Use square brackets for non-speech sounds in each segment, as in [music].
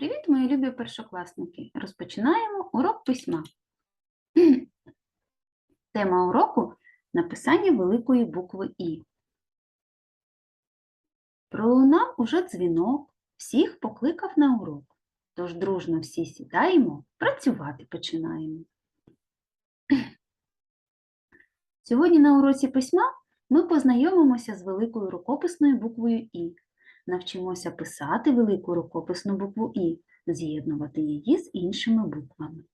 Привіт, мої любі першокласники! Розпочинаємо урок письма. [clears throat] Тема уроку написання великої букви І. Пролунав уже дзвінок, всіх покликав на урок. Тож дружно всі сідаємо, працювати починаємо. [clears throat] Сьогодні на уроці письма ми познайомимося з великою рукописною буквою І. Навчимося писати велику рукописну букву І, з'єднувати її з іншими буквами.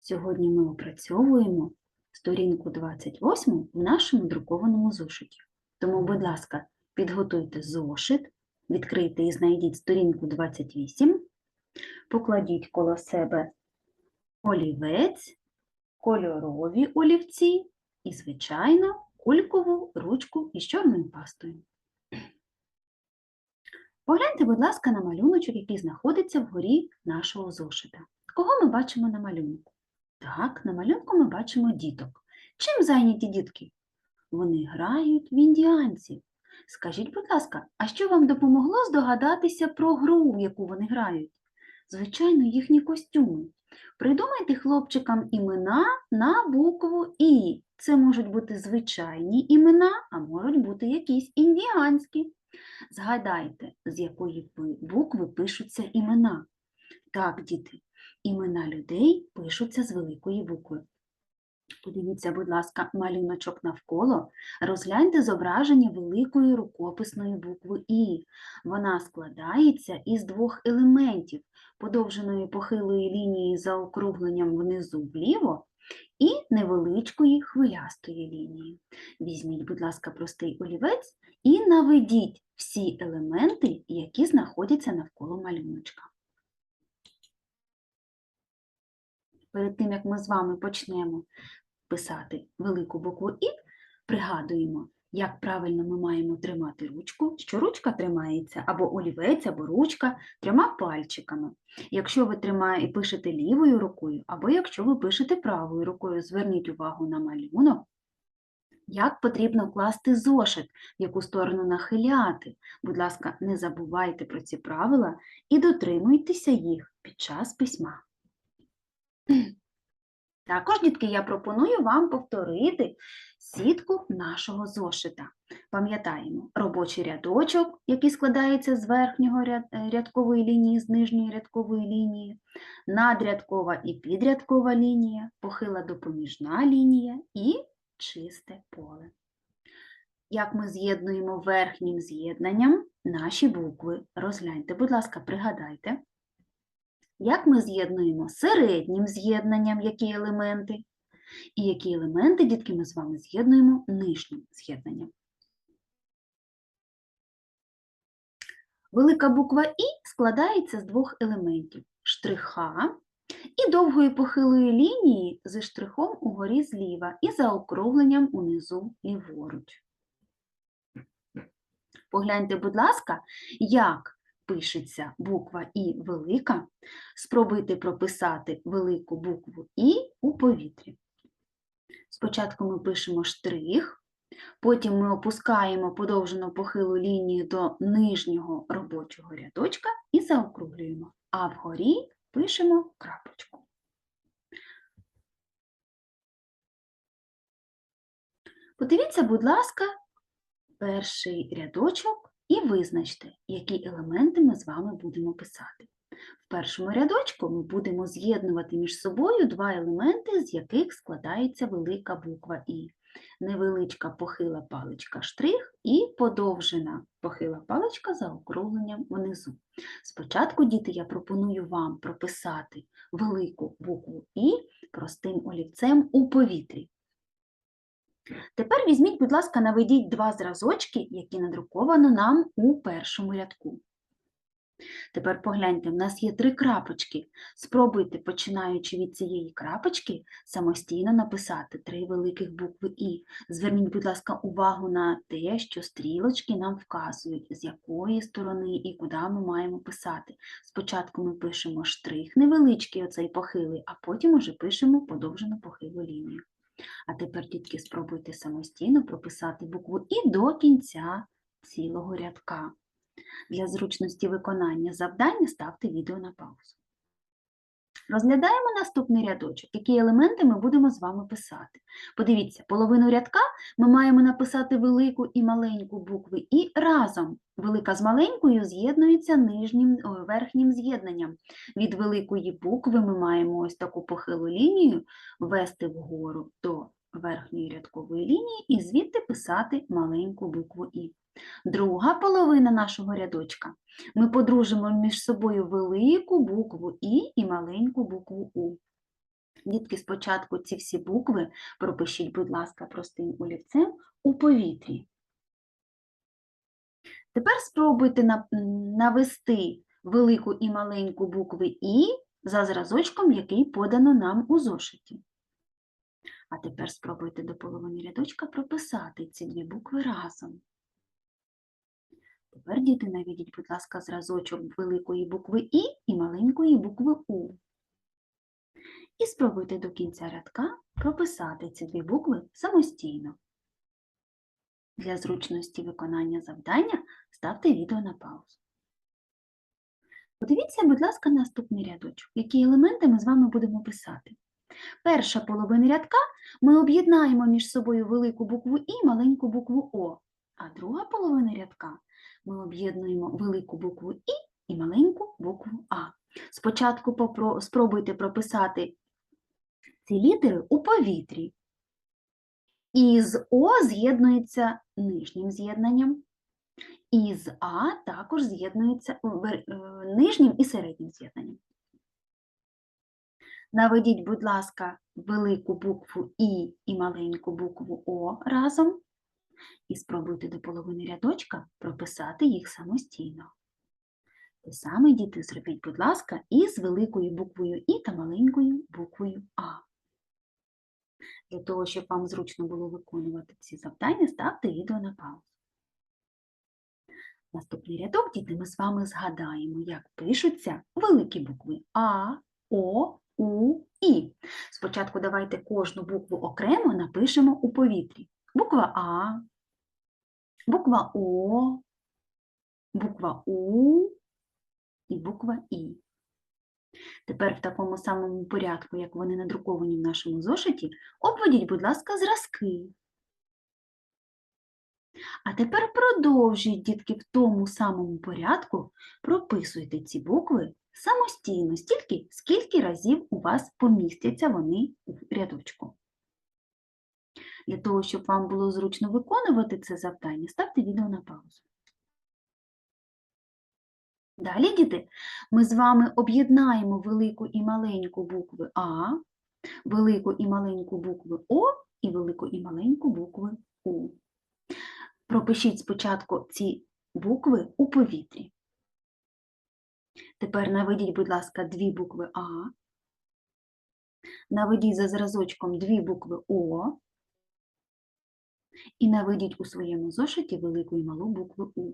Сьогодні ми опрацьовуємо сторінку 28 в нашому друкованому зошиті. Тому, будь ласка, підготуйте зошит, відкрийте і знайдіть сторінку 28, покладіть коло себе олівець, кольорові олівці і, звичайно, кулькову ручку із чорною пастою. Погляньте, будь ласка, на малюночок, який знаходиться вгорі нашого зошита. Кого ми бачимо на малюнку? Так, на малюнку ми бачимо діток. Чим зайняті дітки? Вони грають в індіанців. Скажіть, будь ласка, а що вам допомогло здогадатися про гру, в яку вони грають? Звичайно, їхні костюми. Придумайте хлопчикам імена на букву І. Це можуть бути звичайні імена, а можуть бути якісь індіанські. Згадайте, з якої букви пишуться імена. Так, діти, імена людей пишуться з великої букви. Подивіться, будь ласка, малюночок навколо. Розгляньте зображення великої рукописної букви І. Вона складається із двох елементів подовженої похилої лінії за округленням внизу вліво і невеличкої хвилястої лінії. Візьміть, будь ласка, простий олівець і наведіть всі елементи, які знаходяться навколо малюночка. Перед тим, як ми з вами почнемо писати велику букву І, пригадуємо, як правильно ми маємо тримати ручку, що ручка тримається або олівець, або ручка трьома пальчиками. Якщо ви тримаєте пишете лівою рукою, або якщо ви пишете правою рукою, зверніть увагу на малюнок, як потрібно класти зошит, в яку сторону нахиляти. Будь ласка, не забувайте про ці правила і дотримуйтеся їх під час письма. Також, дітки, я пропоную вам повторити сітку нашого зошита. Пам'ятаємо, робочий рядочок, який складається з верхнього е, рядкової лінії, з нижньої рядкової лінії, надрядкова і підрядкова лінія, похила допоміжна лінія і чисте поле. Як ми з'єднуємо верхнім з'єднанням наші букви? Розгляньте, будь ласка, пригадайте. Як ми з'єднуємо середнім з'єднанням, які елементи, і які елементи, дітки, ми з вами з'єднуємо нижнім з'єднанням. Велика буква І складається з двох елементів штриха і довгої похилої лінії зі штрихом угорі зліва і заокругленням унизу ліворуч. Погляньте, будь ласка, як пишеться буква І велика. Спробуйте прописати велику букву І у повітрі. Спочатку ми пишемо штрих, потім ми опускаємо подовжену похилу лінію до нижнього робочого рядочка і заокруглюємо, а вгорі пишемо крапочку. Подивіться, будь ласка, перший рядочок і визначте, які елементи ми з вами будемо писати. В першому рядочку ми будемо з'єднувати між собою два елементи, з яких складається велика буква І. Невеличка похила паличка штрих і подовжена похила паличка за округленням внизу. Спочатку, діти, я пропоную вам прописати велику букву І простим олівцем у повітрі. Тепер візьміть, будь ласка, наведіть два зразочки, які надруковано нам у першому рядку. Тепер погляньте, в нас є три крапочки. Спробуйте, починаючи від цієї крапочки, самостійно написати три великих букви І. Зверніть, будь ласка, увагу на те, що стрілочки нам вказують, з якої сторони і куди ми маємо писати. Спочатку ми пишемо штрих невеличкий, оцей похилий, а потім уже пишемо подовжену похилу лінію. А тепер, дітки, спробуйте самостійно прописати букву І до кінця цілого рядка. Для зручності виконання завдання ставте відео на паузу. Розглядаємо наступний рядочок, які елементи ми будемо з вами писати. Подивіться, половину рядка ми маємо написати велику і маленьку букви І разом. Велика з маленькою з'єднуються нижнім верхнім з'єднанням. Від великої букви ми маємо ось таку похилу лінію ввести вгору до верхньої рядкової лінії і звідти писати маленьку букву І. Друга половина нашого рядочка ми подружимо між собою велику букву І і маленьку букву У. Дітки, спочатку ці всі букви пропишіть, будь ласка, простим олівцем у повітрі. Тепер спробуйте навести велику і маленьку букви І за зразочком, який подано нам у зошиті. А тепер спробуйте до половини рядочка прописати ці дві букви разом. Тепер, діти, наведіть, будь ласка, зразочок великої букви І і маленької букви У. І спробуйте до кінця рядка прописати ці дві букви самостійно. Для зручності виконання завдання ставте відео на паузу. Подивіться, будь ласка, наступний рядочок. Які елементи ми з вами будемо писати? Перша половина рядка ми об'єднаємо між собою велику букву І і маленьку букву О, а друга половина рядка ми об'єднуємо велику букву І і маленьку букву А. Спочатку спробуйте прописати ці літери у повітрі. І з О з'єднується нижнім з'єднанням, і з А також з'єднується е, нижнім і середнім з'єднанням. Наведіть, будь ласка, велику букву І і маленьку букву О разом і спробуйте до половини рядочка прописати їх самостійно. Те саме, діти, зробіть, будь ласка, і з великою буквою І та маленькою буквою А. Для того, щоб вам зручно було виконувати ці завдання, ставте відео на паузу. Наступний рядок, діти, ми з вами згадаємо, як пишуться великі букви А, О, У, І. Спочатку давайте кожну букву окремо напишемо у повітрі. Буква А, буква О, буква У і буква І. Тепер в такому самому порядку, як вони надруковані в нашому зошиті, обведіть, будь ласка, зразки. А тепер продовжуйте, дітки, в тому самому порядку прописуйте ці букви самостійно, стільки, скільки разів у вас помістяться вони в рядочку. Для того, щоб вам було зручно виконувати це завдання, ставте відео на паузу. Далі, діти, ми з вами об'єднаємо велику і маленьку букви А, велику і маленьку букви О і велику і маленьку букви У. Пропишіть спочатку ці букви у повітрі. Тепер наведіть, будь ласка, дві букви А, наведіть за зразочком дві букви О і наведіть у своєму зошиті велику і малу букву У.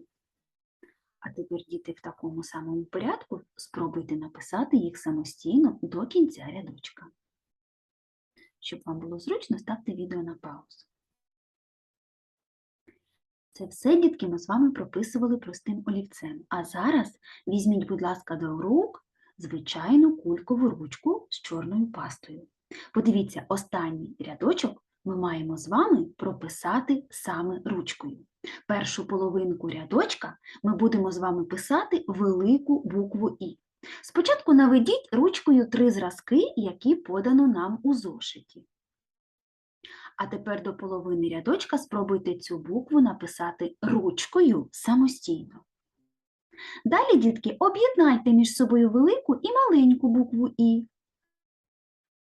А тепер, діти, в такому самому порядку спробуйте написати їх самостійно до кінця рядочка. Щоб вам було зручно, ставте відео на паузу. Це все, дітки, ми з вами прописували простим олівцем. А зараз візьміть, будь ласка, до рук звичайну кулькову ручку з чорною пастою. Подивіться, останній рядочок ми маємо з вами прописати саме ручкою. Першу половинку рядочка ми будемо з вами писати велику букву І. Спочатку наведіть ручкою три зразки, які подано нам у зошиті. А тепер до половини рядочка спробуйте цю букву написати ручкою самостійно. Далі, дітки, об'єднайте між собою велику і маленьку букву І.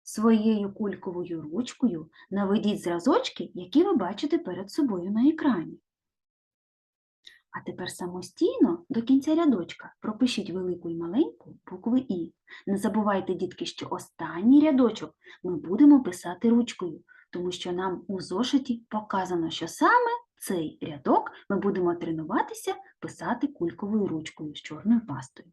Своєю кульковою ручкою наведіть зразочки, які ви бачите перед собою на екрані. А тепер самостійно до кінця рядочка пропишіть велику і маленьку букви І. Не забувайте, дітки, що останній рядочок ми будемо писати ручкою, тому що нам у зошиті показано, що саме цей рядок ми будемо тренуватися писати кульковою ручкою з чорною пастою.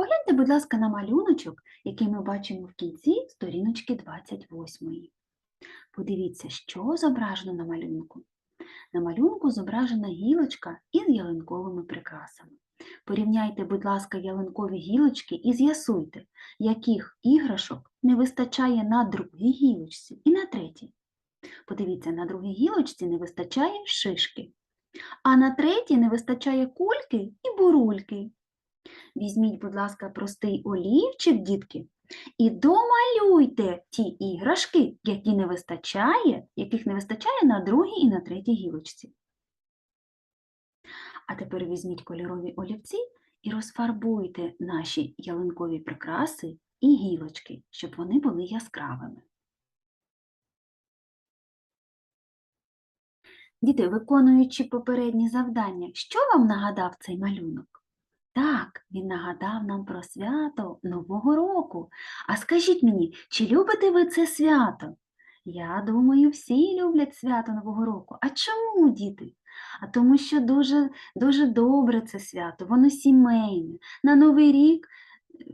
Погляньте, будь ласка, на малюночок, який ми бачимо в кінці сторіночки 28. Подивіться, що зображено на малюнку. На малюнку зображена гілочка із ялинковими прикрасами. Порівняйте, будь ласка, ялинкові гілочки і з'ясуйте, яких іграшок не вистачає на другій гілочці і на третій. Подивіться, на другій гілочці не вистачає шишки, а на третій не вистачає кульки і бурульки. Візьміть, будь ласка, простий олівчик, дітки, і домалюйте ті іграшки, які не вистачає, яких не вистачає на другій і на третій гілочці. А тепер візьміть кольорові олівці і розфарбуйте наші ялинкові прикраси і гілочки, щоб вони були яскравими. Діти, виконуючи попередні завдання, що вам нагадав цей малюнок? Так, він нагадав нам про свято Нового року. А скажіть мені, чи любите ви це свято? Я думаю, всі люблять свято Нового року. А чому, діти? А тому що дуже, дуже добре це свято, воно сімейне. На Новий рік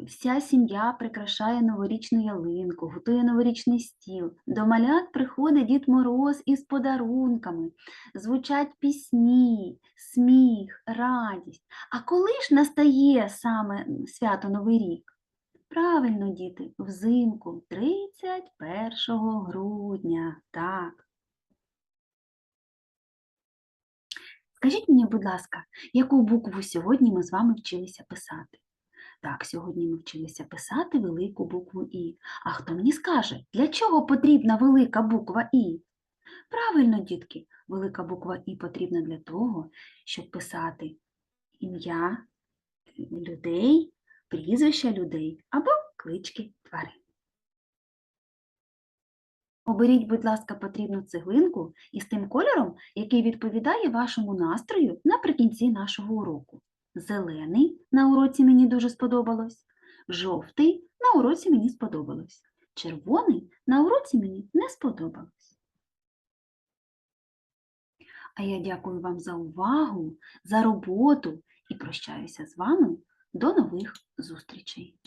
вся сім'я прикрашає новорічну ялинку, готує новорічний стіл. До малят приходить Дід Мороз із подарунками, звучать пісні, сміх, радість. А коли ж настає саме свято Новий рік? Правильно, діти, взимку, 31 грудня. Так. Скажіть мені, будь ласка, яку букву сьогодні ми з вами вчилися писати? Так, сьогодні ми вчилися писати велику букву І. А хто мені скаже, для чого потрібна велика буква І? Правильно, дітки, велика буква І потрібна для того, щоб писати ім'я людей, прізвища людей або клички тварин. Оберіть, будь ласка, потрібну цеглинку із тим кольором, який відповідає вашому настрою наприкінці нашого уроку. Зелений на уроці мені дуже сподобалось, жовтий на уроці мені сподобалось, червоний на уроці мені не сподобалось. А я дякую вам за увагу, за роботу і прощаюся з вами до нових зустрічей.